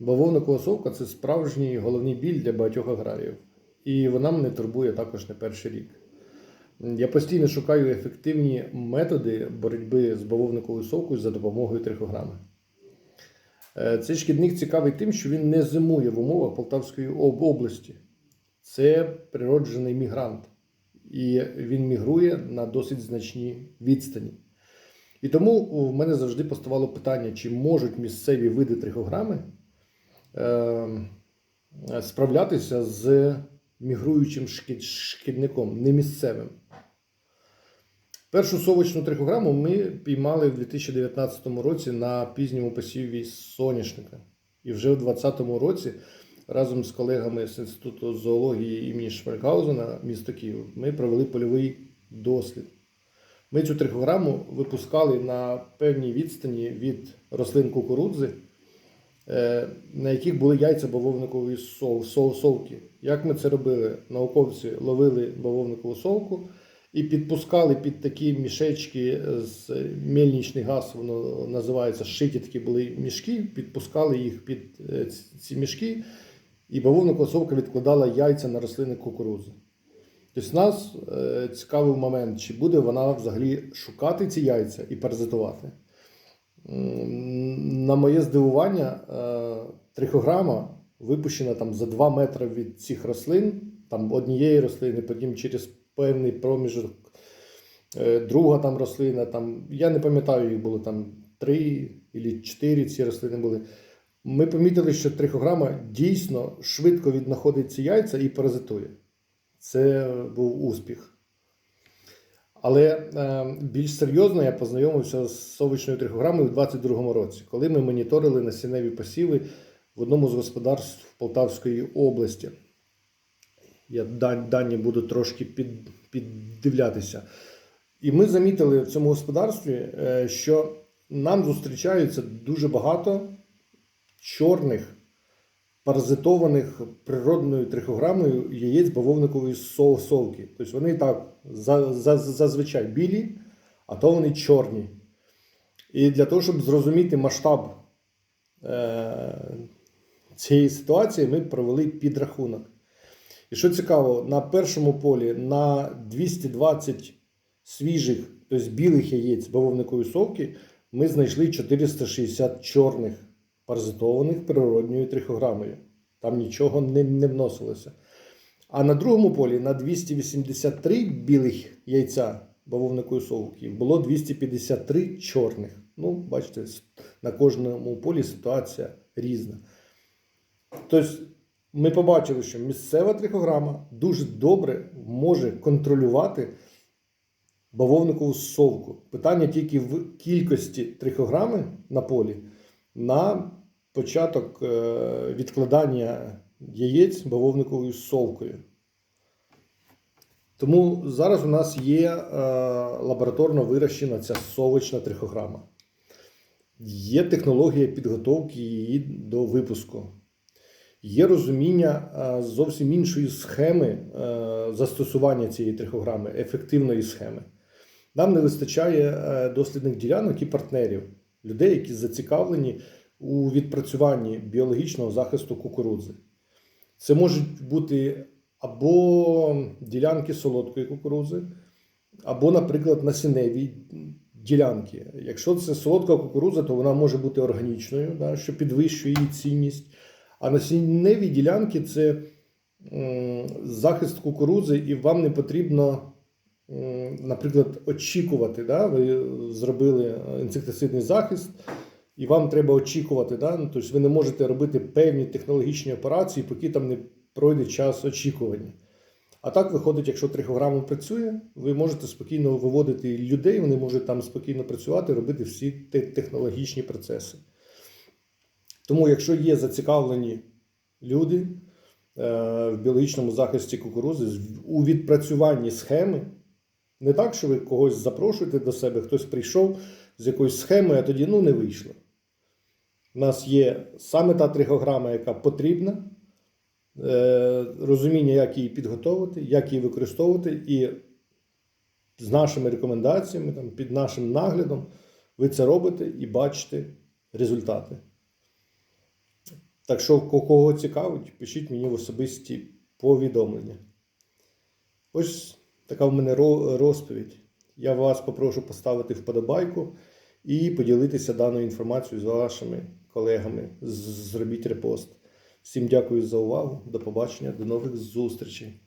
Бавовникова совка це справжній головний біль для багатьох аграріїв. І вона мене турбує також не перший рік. Я постійно шукаю ефективні методи боротьби з бавовниковою совкою за допомогою трихограми. Е, Цей шкідник цікавий тим, що він не зимує в умовах Полтавської області. Це природжений мігрант, і він мігрує на досить значні відстані. І тому в мене завжди поставало питання, чи можуть місцеві види трихограми справлятися з мігруючим шкідником, не місцевим. Першу совочну трихограму ми піймали в 2019 році на пізньому посіві соняшника. І вже в 2020 році разом з колегами з Інституту зоології імені Шмальгаузена, місто Київ, ми провели польовий дослід. Ми цю трихограму випускали на певній відстані від рослин кукурудзи, е, на яких були яйця бавовникової сов, совки. Як ми це робили? Науковці ловили бавовникову совку і підпускали під такі мішечки з мельничний газ, воно називається шиті такі були мішки, підпускали їх під е, ці- мішки, і бавовникова совка відкладала яйця на рослини кукурудзи. Тобто нас е, цікавий момент, чи буде вона взагалі шукати ці яйця і паразитувати. На моє здивування, е, трихограма випущена там за 2 метри від цих рослин, там однієї рослини, потім через певний проміжок е, друга там рослина. Там, я не пам'ятаю, їх було там 3 або 4 ці рослини були. Ми помітили, що трихограма дійсно швидко віднаходить ці яйця і паразитує. Це був успіх. Але е, більш серйозно я познайомився з совочною трихограмою у 2022 році, коли ми моніторили насінневі посіви в одному з господарств Полтавської області. Я дані буду трошки під, піддивлятися. І ми замітили в цьому господарстві, е, що нам зустрічаються дуже багато чорних паразитованих природною трихограмою яєць бавовникової сов- совки. Тобто вони так за, за, зазвичай білі, а то вони чорні. І для того, щоб зрозуміти масштаб е, цієї ситуації, ми провели підрахунок. І що цікаво, на першому полі на 220 свіжих, тобто білих яєць бавовникової совки, ми знайшли 460 чорних паразитованих природньою трихограмою. Там нічого не, не вносилося. А на другому полі на 283 білих яйця бавовникової совки було 253 чорних. Ну, бачите, на кожному полі ситуація різна. Тобто, ми побачили, що місцева трихограма дуже добре може контролювати бавовникову совку. Питання тільки в кількості трихограми на полі на початок е, відкладання яєць бавовниковою совкою. Тому зараз у нас є е, лабораторно вирощена ця совочна трихограма. Є технологія підготовки її до випуску. Є розуміння е, зовсім іншої схеми застосування цієї трихограми, ефективної схеми. Нам не вистачає дослідних ділянок і партнерів, людей, які зацікавлені у відпрацюванні біологічного захисту кукурудзи. Це можуть бути або ділянки солодкої кукурудзи, або, наприклад, насінневі ділянки. Якщо це солодка кукурудза, то вона може бути органічною, да, що підвищує її цінність. А насінневі ділянки це захист кукурудзи, і вам не потрібно, наприклад, очікувати. Да? Ви зробили інсектицидний захист, і вам треба очікувати. Да? Ну, тобто ви не можете робити певні технологічні операції, поки там не пройде час очікування. А так виходить, якщо трихограма працює, ви можете спокійно виводити людей, вони можуть там спокійно працювати, робити всі те- технологічні процеси. Тому, якщо є зацікавлені люди е, в біологічному захисті кукурузи у відпрацюванні схеми, не так, що ви когось запрошуєте до себе, хтось прийшов з якоюсь схемою, а тоді ну не вийшло. У нас є саме та трихограма, яка потрібна, е, розуміння, як її підготовити, як її використовувати, і з нашими рекомендаціями, там, під нашим наглядом, ви це робите і бачите результати. Так що, кого цікавить, пишіть мені в особисті повідомлення. Ось така в мене розповідь. Я вас попрошу поставити вподобайку і поділитися даною інформацією з вашими колегами. Зробіть репост. Всім дякую за увагу. До побачення, до нових зустрічей.